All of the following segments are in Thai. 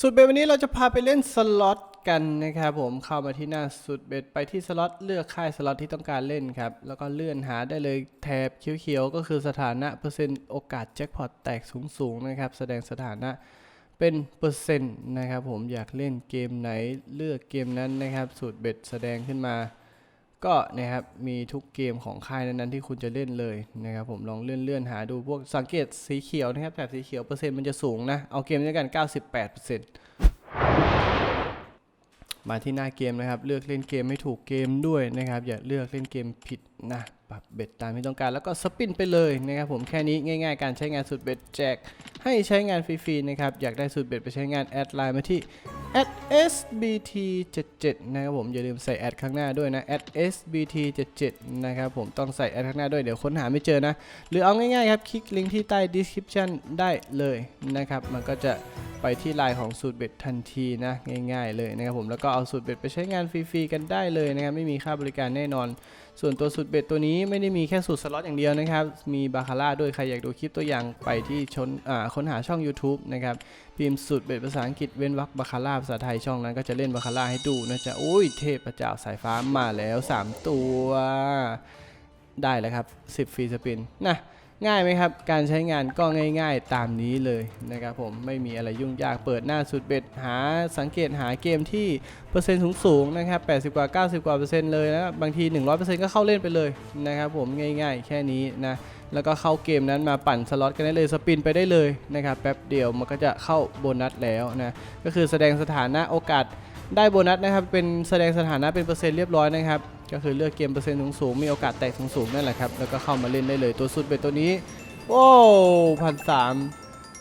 สุดเบตวันนี้เราจะพาไปเล่นสล็อตกันนะครับผมเข้ามาที่หน้าสุดเบตไปที่สล็อตเลือกค่ายสล็อตที่ต้องการเล่นครับ แล้วก็เลื่อนหาได้เลยแถบเขียวๆ ก็คือสถานะเปอร์เซ็นต์โอกาสแจ็คพอตแตกสูงๆนะครับ แสดงสถานะเป็นเปอร์เซ็นต์นะครับผมอยากเล่นเกมไหนเลือกเกมนั้นนะครับสูตรเบ็ดแสดงขึ้นมา ก็นะครับมีทุกเกมของค่ายนั้นๆที่คุณจะเล่นเลยนะครับผมลองเลื่อนเลื่อนๆหาดูพวกสังเกตสีเขียวนะครับแถบสีเขียวเปอร์เซ็นต์มันจะสูงนะ เอาเกมด้วยกัน 98%มาที่หน้าเกมนะครับ เลือกเล่นเกมให้ถูกเกมด้วยนะครับ อย่าเลือกเล่นเกมผิดนะปรับเบ็ดตามที่ต้องการแล้วก็สปินไปเลยนะครับผมแค่นี้ง่ายๆ การใช้งานสุดเบ็ดแจก ให้ใช้งานฟรีๆนะครับ อยากได้สูตรเบ็ดไปใช้งานแอดไลน์มาที่ @sbt77 นะครับผมอย่าลืมใส่แอดข้างหน้าด้วยนะ @sbt77 นะครับผมต้องใส่แอดข้างหน้าด้วยเดี๋ยวค้นหาไม่เจอนะ หรือเอาง่ายๆครับคลิกลิงก์ที่ใต้ description ได้เลยนะครับ มันก็จะ ไปที่ไลน์ของสูตรเบ็ดทันทีนะง่ายๆเลยนะครับผมแล้วก็เอาสูตรเบ็ดไปใช้งานฟรีๆกันได้เลยนะครับไม่มีค่าบริการแน่นอน ส่วนตัวสูตรเบ็ดตัวนี้ไม่ได้มีแค่สูตรสล็อตอย่างเดียวนะครับมีบาคาร่าด้วยใครอยากดูคลิปตัวอย่างไปที่ชนค้นหาช่อง YouTube นะครับพิมพ์สูตรเบ็ดภาษาอังกฤษเว้นวรรคบาคาร่าภาษาไทยช่องนั้นก็จะเล่นบาคาร่าให้ดูนะจ๊ะอุ้ยเทพเจ้าสายฟ้ามาแล้ว 3 ตัวได้แล้วครับ 10ฟรีสปินนะ ง่ายไหมครับ การใช้งานก็ง่าย ๆ ตามนี้เลยนะครับผมไม่มีอะไรยุ่งยากเปิดหน้าสุดเบ็ดหาสังเกตหาเกมที่เปอร์เซ็นต์สูงๆนะครับ 80 กว่า 90 กว่าเปอร์เซ็นต์เลยนะบางที 100%ก็เข้าเล่นไปเลยนะครับผมง่าย ๆ แค่นี้นะแล้วก็เข้าเกมนั้นมาปั่นสล็อตกันได้เลยสปินไปได้เลยนะครับแป๊บเดียวมันก็จะเข้าโบนัสแล้วนะก็คือแสดงสถานะโอกาสได้โบนัสนะครับเป็นแสดงสถานะเป็นเปอร์เซ็นต์เรียบร้อยนะครับ ก็คือเลือกเกมเปอร์เซ็นต์สูงๆมีโอกาสแตกสูงๆนั่นแหละครับ แล้วก็เข้ามาเล่นได้เลยตัวสุดเป็นตัวนี้ โอ้พันสาม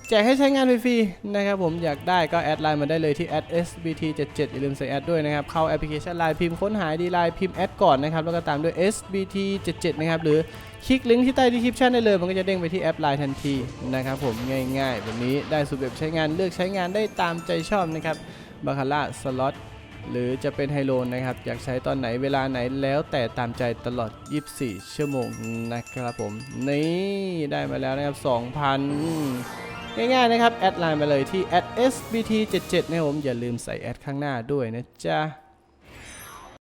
แจกให้ใช้งานฟรีๆนะครับผมอยากได้ก็แอดไลน์มาได้เลยที่ @sbt77 อย่าลืมใส่แอดด้วยนะครับ เข้าแอปพลิเคชันไลน์พิมพ์ค้นหาดีไลน์พิมพ์แอดก่อนนะครับ แล้วก็ตามด้วย sbt77 นะครับ หรือคลิกลิงก์ที่ใต้ดีคริปชันได้เลย มันก็จะเด้งไปที่แอปไลน์ทันทีนะครับผมง่ายๆ แบบนี้ได้สูตรแบบใช้งานเลือกใช้งานได้ตามใจชอบนะครับบาคาร่าสล็อต หรือจะเป็นไฮโลนะครับอยากใช้ตอนไหนเวลาไหนแล้วแต่ตามใจตลอด 24 ชั่วโมงนะครับผม นี่ได้มาแล้วนะครับ 2,000ง่ายๆนะครับ แอดไลน์มาเลยที่ @sbt77 นะครับผม อย่าลืมใส่แอดข้างหน้าด้วยนะจ๊ะ